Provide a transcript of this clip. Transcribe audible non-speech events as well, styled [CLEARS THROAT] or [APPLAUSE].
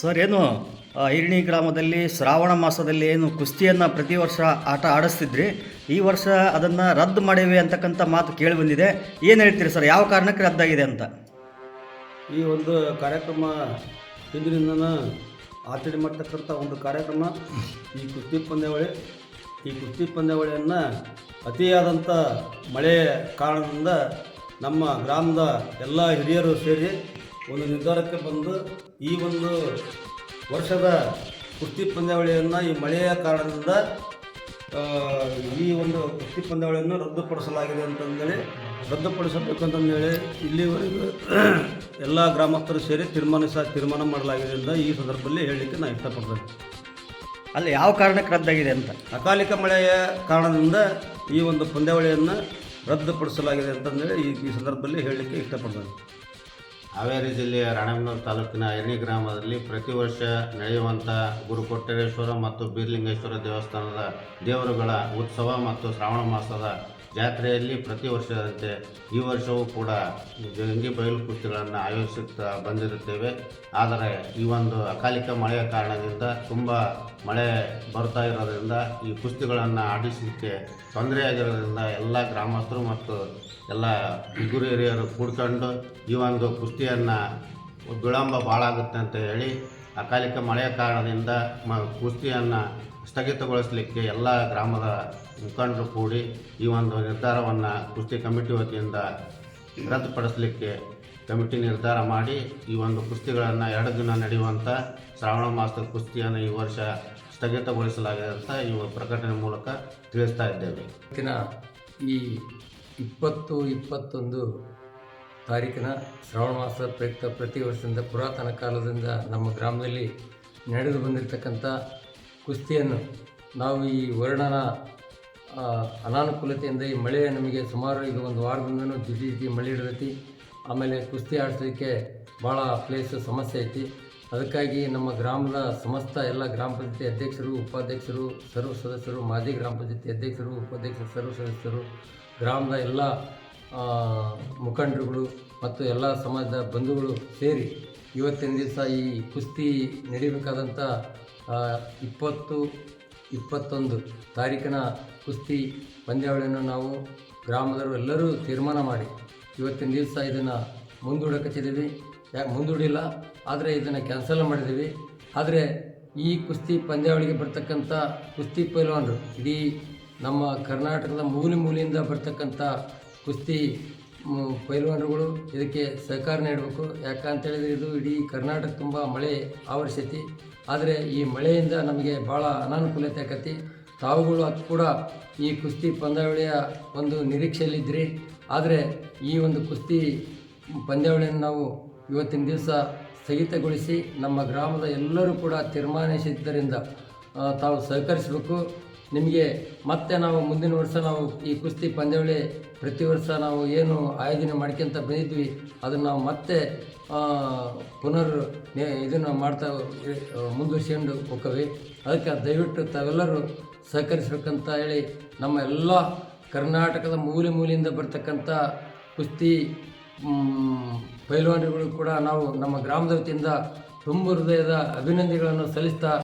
Sir, ಏನು ಹಿರಣಿ ಗ್ರಾಮದಲ್ಲಿ ಶ್ರಾವಣ ಮಾಸದಲ್ಲಿ ಏನು ಕುಸ್ತಿಯನ್ನು ಪ್ರತಿ ವರ್ಷ ಆಟ ಆಡಿಸ್ತಿದ್ರಿ? ಈ ವರ್ಷ ಅದನ್ನು ರದ್ದು ಮಾಡಿವೆ ಅಂತಕ್ಕಂಥ ಮಾತು ಕೇಳಿ ಬಂದಿದೆ. ಏನು ಹೇಳ್ತೀರಿ ಸರ್, ಯಾವ ಕಾರಣಕ್ಕೆ ರದ್ದಾಗಿದೆ ಅಂತ? ಈ ಒಂದು ಕಾರ್ಯಕ್ರಮ ಇದರಿಂದ ಆಚರಣೆ ಮಾಡ್ತಕ್ಕಂಥ ಒಂದು ಕಾರ್ಯಕ್ರಮ. ಈ ಕುಸ್ತಿ ಪಂದ್ಯಾವಳಿ, ಈ ಕುಸ್ತಿ ಪಂದ್ಯಾವಳಿಯನ್ನು ಅತಿಯಾದಂಥ ಮಳೆ ಕಾರಣದಿಂದ ನಮ್ಮ ಗ್ರಾಮದ ಎಲ್ಲ ಹಿರಿಯರು ಸೇರಿ ಒಂದು ನಿರ್ಧಾರಕ್ಕೆ ಬಂದು ಈ ಒಂದು ವರ್ಷದ ಕುಸ್ತಿ ಪಂದ್ಯಾವಳಿಯನ್ನು ಈ ಮಳೆಯ ಕಾರಣದಿಂದ ಈ ಒಂದು ಕುಸ್ತಿ ಪಂದ್ಯಾವಳಿಯನ್ನು ರದ್ದುಪಡಿಸಲಾಗಿದೆ ಅಂತಂದೇಳಿ ರದ್ದುಪಡಿಸಬೇಕು ಅಂತಂದೇಳಿ ಇಲ್ಲಿವರೆಗೂ [CLEARS THROAT] ಎಲ್ಲ ಗ್ರಾಮಸ್ಥರು ಸೇರಿ ತೀರ್ಮಾನಿಸ ತೀರ್ಮಾನ ಮಾಡಲಾಗಿದೆ ಅಂತ ಈ ಸಂದರ್ಭದಲ್ಲಿ ಹೇಳಲಿಕ್ಕೆ ನಾನು ಇಷ್ಟಪಡ್ತೇನೆ. ಅಲ್ಲಿ ಯಾವ ಕಾರಣಕ್ಕೆ ರದ್ದಾಗಿದೆ ಅಂತ? ಅಕಾಲಿಕ ಮಳೆಯ ಕಾರಣದಿಂದ ಈ ಒಂದು ಪಂದ್ಯಾವಳಿಯನ್ನು ರದ್ದುಪಡಿಸಲಾಗಿದೆ ಅಂತಂದೇಳಿ ಈ ಈ ಸಂದರ್ಭದಲ್ಲಿ ಹೇಳಲಿಕ್ಕೆ ಇಷ್ಟಪಡ್ತೇನೆ. ಹಾವೇರಿ ಜಿಲ್ಲೆಯ ರಾಣೆಬೆನ್ನೂರು ತಾಲೂಕಿನ ಐರ್ನಿ ಗ್ರಾಮದಲ್ಲಿ ಪ್ರತಿ ವರ್ಷ ನಡೆಯುವಂಥ ಗುರುಕೊಟ್ಟರೇಶ್ವರ ಮತ್ತು ಬೀರ್ಲಿಂಗೇಶ್ವರ ದೇವಸ್ಥಾನದ ದೇವರುಗಳ ಉತ್ಸವ ಮತ್ತು ಶ್ರಾವಣ ಮಾಸದ ಜಾತ್ರೆಯಲ್ಲಿ ಪ್ರತಿ ವರ್ಷದಂತೆ ಈ ವರ್ಷವೂ ಕೂಡ ಜಂಗಿ ಬಯಲು ಕುಸ್ತಿಗಳನ್ನು ಆಯೋಜಿಸುತ್ತಾ ಬಂದಿರುತ್ತೇವೆ. ಆದರೆ ಈ ಒಂದು ಅಕಾಲಿಕ ಮಳೆಯ ಕಾರಣದಿಂದ ತುಂಬ ಮಳೆ ಬರ್ತಾ ಇರೋದ್ರಿಂದ ಈ ಕುಸ್ತಿಗಳನ್ನು ಆಡಿಸಲಿಕ್ಕೆ ತೊಂದರೆಯಾಗಿರೋದ್ರಿಂದ ಎಲ್ಲ ಗ್ರಾಮಸ್ಥರು ಮತ್ತು ಎಲ್ಲ ಗುರು ಹಿರಿಯರು ಕೂಡ್ಕೊಂಡು ಈ ಒಂದು ಕುಸ್ತಿಯನ್ನು ವಿಳಂಬ ಭಾಳ ಆಗುತ್ತೆ ಅಂತ ಹೇಳಿ ಅಕಾಲಿಕ ಮಳೆಯ ಕಾರಣದಿಂದ ಮ ಕುಸ್ತಿಯನ್ನು ಸ್ಥಗಿತಗೊಳಿಸಲಿಕ್ಕೆ ಎಲ್ಲ ಗ್ರಾಮದ ಮುಖಂಡರು ಕೂಡಿ ಈ ಒಂದು ನಿರ್ಧಾರವನ್ನು ಕುಸ್ತಿ ಕಮಿಟಿ ವತಿಯಿಂದ ರದ್ದುಪಡಿಸಲಿಕ್ಕೆ ಕಮಿಟಿ ನಿರ್ಧಾರ ಮಾಡಿ ಈ ಒಂದು ಕುಸ್ತಿಗಳನ್ನು ಎರಡು ದಿನ ನಡೆಯುವಂಥ ಶ್ರಾವಣ ಮಾಸದ ಕುಸ್ತಿಯನ್ನು ಈ ವರ್ಷ ಸ್ಥಗಿತಗೊಳಿಸಲಾಗಿದೆ ಅಂತ ಈ ಪ್ರಕಟಣೆ ಮೂಲಕ ತಿಳಿಸ್ತಾ ಇದ್ದೇವೆ. ಇವತ್ತಿನ ಈ ಇಪ್ಪತ್ತು ಇಪ್ಪತ್ತೊಂದು ತಾರೀಕಿನ ಶ್ರಾವಣ ಮಾಸ ಪ್ರಯುಕ್ತ ಪ್ರತಿ ವರ್ಷದಿಂದ ಪುರಾತನ ಕಾಲದಿಂದ ನಮ್ಮ ಗ್ರಾಮದಲ್ಲಿ ನಡೆದು ಬಂದಿರತಕ್ಕಂಥ ಕುಸ್ತಿಯನ್ನು ನಾವು ಈ ವರ್ಣನ ಅನಾನುಕೂಲತೆಯಿಂದ ಈ ಮಳೆ ನಮಗೆ ಸುಮಾರು ಇದು ಒಂದು ವಾರದಿಂದನೂ ಜಿಟಿ ಜಿಟಿ ಮಳೆ ಇಡತೈತಿ ಆಮೇಲೆ ಕುಸ್ತಿ ಆಡಿಸೋದಕ್ಕೆ ಭಾಳ ಪ್ಲೇಸ್ ಸಮಸ್ಯೆ ಐತಿ. ಅದಕ್ಕಾಗಿ ನಮ್ಮ ಗ್ರಾಮದ ಸಮಸ್ತ ಎಲ್ಲ ಗ್ರಾಮ ಪಂಚಾಯತಿ ಅಧ್ಯಕ್ಷರು, ಉಪಾಧ್ಯಕ್ಷರು, ಸರ್ವ ಸದಸ್ಯರು, ಮಾಜಿ ಗ್ರಾಮ ಪಂಚಾಯತಿ ಅಧ್ಯಕ್ಷರು, ಉಪಾಧ್ಯಕ್ಷರು, ಸರ್ವ ಸದಸ್ಯರು, ಗ್ರಾಮದ ಎಲ್ಲ ಮುಖಂಡರುಗಳು ಮತ್ತು ಎಲ್ಲ ಸಮಾಜದ ಬಂಧುಗಳು ಸೇರಿ ಇವತ್ತಿನ ದಿವಸ ಈ ಕುಸ್ತಿ ನಡೀಬೇಕಾದಂಥ ಇಪ್ಪತ್ತು, ಇಪ್ಪತ್ತೊಂದು ತಾರೀಕಿನ ಕುಸ್ತಿ ಪಂದ್ಯಾವಳಿಯನ್ನು ನಾವು ಗ್ರಾಮದವರು ಎಲ್ಲರೂ ತೀರ್ಮಾನ ಮಾಡಿ ಇವತ್ತಿನ ದಿವಸ ಇದನ್ನು ಮುಂದೂಡಕತ್ತಿದ್ದೀವಿ. ಯಾಕೆ ಮುಂದೂಡಿಲ್ಲ, ಆದರೆ ಇದನ್ನು ಕ್ಯಾನ್ಸಲ್ ಮಾಡಿದ್ದೀವಿ. ಆದರೆ ಈ ಕುಸ್ತಿ ಪಂದ್ಯಾವಳಿಗೆ ಬರ್ತಕ್ಕಂಥ ಕುಸ್ತಿ ಪೈಲ್ವಾನರು, ಇಡೀ ನಮ್ಮ ಕರ್ನಾಟಕದ ಮೂಲೆ ಮೂಲೆಯಿಂದ ಬರ್ತಕ್ಕಂಥ ಕುಸ್ತಿ ಪೈಲ್ವಾನ್ರುಗಳು ಇದಕ್ಕೆ ಸಹಕಾರ ನೀಡಬೇಕು. ಯಾಕಂತೇಳಿದರೆ ಇದು ಇಡೀ ಕರ್ನಾಟಕ ತುಂಬ ಮಳೆ ಆವರಿಸೈತಿ. ಆದರೆ ಈ ಮಳೆಯಿಂದ ನಮಗೆ ಭಾಳ ಅನಾನುಕೂಲತೆ ಆಕತಿ. ತಾವುಗಳು ಅದು ಕೂಡ ಈ ಕುಸ್ತಿ ಪಂದ್ಯಾವಳಿಯ ಒಂದು ನಿರೀಕ್ಷೆಯಲ್ಲಿದ್ದಿರಿ. ಆದರೆ ಈ ಒಂದು ಕುಸ್ತಿ ಪಂದ್ಯಾವಳಿಯನ್ನು ನಾವು ಇವತ್ತಿನ ದಿವಸ ಸ್ಥಗಿತಗೊಳಿಸಿ ನಮ್ಮ ಗ್ರಾಮದ ಎಲ್ಲರೂ ಕೂಡ ತೀರ್ಮಾನಿಸಿದ್ದರಿಂದ ತಾವು ಸಹಕರಿಸಬೇಕು. ನಿಮಗೆ ಮತ್ತೆ ನಾವು ಮುಂದಿನ ವರ್ಷ ನಾವು ಈ ಕುಸ್ತಿ ಪಂದ್ಯಾವಳಿ ಪ್ರತಿ ವರ್ಷ ನಾವು ಏನು ಆಯೋಜನೆ ಮಾಡ್ಕೊಂತ ಬಂದಿದ್ವಿ, ಅದನ್ನು ನಾವು ಮತ್ತೆ ಪುನರ್ ಇದನ್ನು ಮಾಡ್ತಾ ಮುಂದುವರ್ಸ್ಕೊಂಡು ಹೋಗ್ತೇವೆ. ಅದಕ್ಕೆ ದಯವಿಟ್ಟು ತಾವೆಲ್ಲರೂ ಸಹಕರಿಸ್ಬೇಕಂತ ಹೇಳಿ ನಮ್ಮ ಎಲ್ಲ ಕರ್ನಾಟಕದ ಮೂಲೆ ಮೂಲೆಯಿಂದ ಬರ್ತಕ್ಕಂಥ ಕುಸ್ತಿ ಪೈಲ್ವಾನಿಗಳು ಕೂಡ ನಾವು ನಮ್ಮ ಗ್ರಾಮದ ವತಿಯಿಂದ ತುಂಬ ಹೃದಯದ ಅಭಿನಂದನೆಗಳನ್ನು ಸಲ್ಲಿಸ್ತಾ